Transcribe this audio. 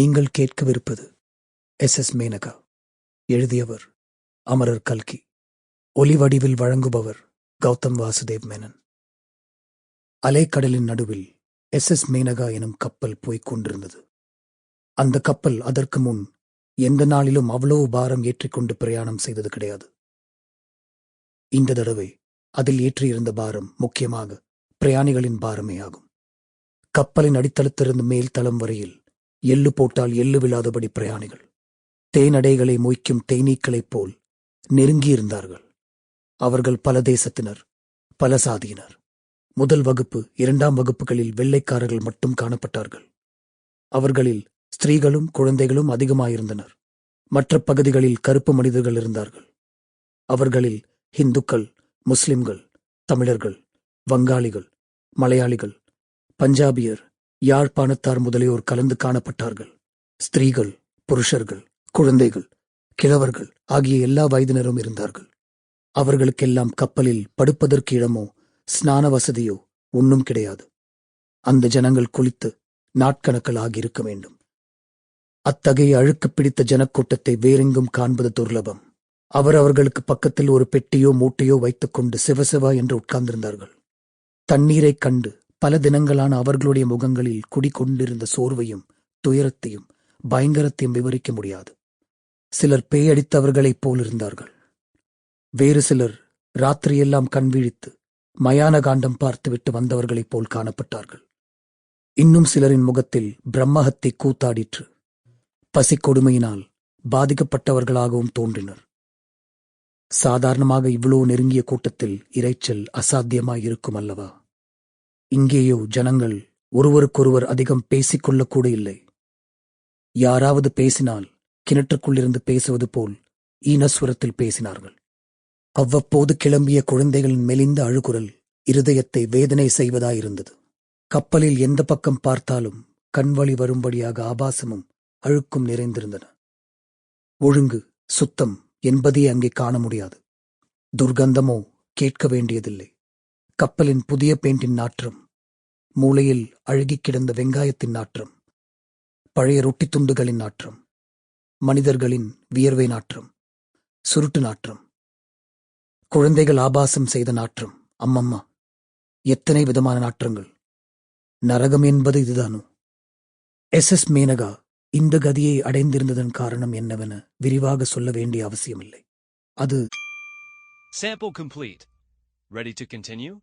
நீங்கள் கேட்கவிருப்பது S. S. Maneka. எழுதியவர் அமரர் கல்கி. ஒலி வடிவில் வழங்குபவர் கௌதம் வாசுதேவ் மேனன். அலைக்கடலின் நடுவில் எஸ். எஸ். மேனகா எனும் கப்பல் போய்க் கொண்டிருந்தது. அந்த கப்பல் அதற்கு முன் எந்த நாளிலும் அவ்வளவு பாரம் ஏற்றிக்கொண்டு பிரயாணம் செய்தது கிடையாது. இந்த தடவை அதில் ஏற்றியிருந்த பாரம் முக்கியமாக பிரயாணிகளின் பாரமே ஆகும். கப்பலின் அடித்தளத்திலிருந்து மேல் தளம் வரையில் எள்ளு போட்டால் எள்ளு விழாதபடி பிரயாணிகள். தேனடைகளை மொய்க்கும் தேனீக்களைப் போல் நெருங்கியிருந்தார்கள். அவர்கள் பல தேசத்தினர் பல சாதியினர். முதல் வகுப்பு இரண்டாம் வகுப்புகளில் வெள்ளைக்காரர்கள் மட்டும் காணப்பட்டார்கள். அவர்களில் ஸ்திரீகளும் குழந்தைகளும் அதிகமாயிருந்தனர். மற்ற பகுதிகளில் கருப்பு மனிதர்கள் இருந்தார்கள். அவர்களில் இந்துக்கள் முஸ்லிம்கள் தமிழர்கள் வங்காளிகள் மலையாளிகள் பஞ்சாபியர் யாழ்ப்பாணத்தார் முதலியோர் கலந்து காணப்பட்டார்கள். ஸ்திரீகள் புருஷர்கள் குழந்தைகள் கிழவர்கள் ஆகிய எல்லா வயதினரும் இருந்தார்கள். அவர்களுக்கெல்லாம் கப்பலில் படுப்பதற்கு இடமோ ஸ்நான வசதியோ ஒன்றும் கிடையாது. அந்த ஜனங்கள் குளித்து நாட்கணக்கள் ஆகியிருக்க வேண்டும். அத்தகைய அழுக்கு பிடித்த ஜனக்கூட்டத்தை வேறெங்கும் காண்பது துர்லபம். அவர் அவர்களுக்கு பக்கத்தில் ஒரு பெட்டியோ மூட்டையோ வைத்துக்கொண்டு சிவசிவா என்று உட்கார்ந்திருந்தார்கள். தண்ணீரைக் கண்டு பல தினங்களான அவர்களுடைய முகங்களில் குடிகொண்டிருந்த சோர்வையும் துயரத்தையும் பயங்கரத்தையும் விவரிக்க முடியாது. சிலர் பேயடித்தவர்களைப் போலிருந்தார்கள். வேறு சிலர் ராத்திரியெல்லாம் கண் விழித்து மயான காண்டம் பார்த்துவிட்டு வந்தவர்களைப் போல் காணப்பட்டார்கள். இன்னும் சிலரின் முகத்தில் பிரம்மஹத்தை கூத்தாடிற்று. பசிக் கொடுமையினால் பாதிக்கப்பட்டவர்களாகவும் தோன்றினர். சாதாரணமாக இவ்வளவு நெருங்கிய கூட்டத்தில் இரைச்சல் அசாத்தியமாய் இருக்கும் அல்லவா? இங்கேயோ ஜனங்கள் ஒருவருக்கொருவர் அதிகம் பேசிக்கொள்ளக்கூட இல்லை யாராவது பேசினால் கிணற்றுக்குள்ளிருந்து பேசுவது போல் ஈனஸ்வரத்தில் பேசினார்கள். அவ்வப்போது கிளம்பிய குழந்தைகளின் மெலிந்த அழுகுரல் இருதயத்தை வேதனை செய்வதாயிருந்தது. கப்பலில் எந்த பக்கம் பார்த்தாலும் கண்வழி வரும்படியாக ஆபாசமும் அழுக்கும் நிறைந்திருந்தன. ஒழுங்கு சுத்தம் என்பதே அங்கே காண முடியாது. துர்கந்தமோ கேட்க வேண்டியதில்லை. கப்பலின் புதிய பெயிண்டின் நாற்றம் மூளையில் அழுகிக் கிடந்த வெங்காயத்தின் நாற்றம் பழைய ரொட்டி துண்டுகளின் நாற்றம் மனிதர்களின் வியர்வை நாற்றம் சுருட்டு நாற்றம் குழந்தைகள் ஆபாசம் செய்த நாற்றம் அம்மம்மா எத்தனை விதமான நாற்றங்கள். நரகம் என்பது இதுதானோ? எஸ். எஸ். மேனகா இந்த கதியை அடைந்திருந்ததன் காரணம் என்னவென விரிவாக சொல்ல வேண்டிய அவசியமில்லை. அது Sample complete. Ready to continue?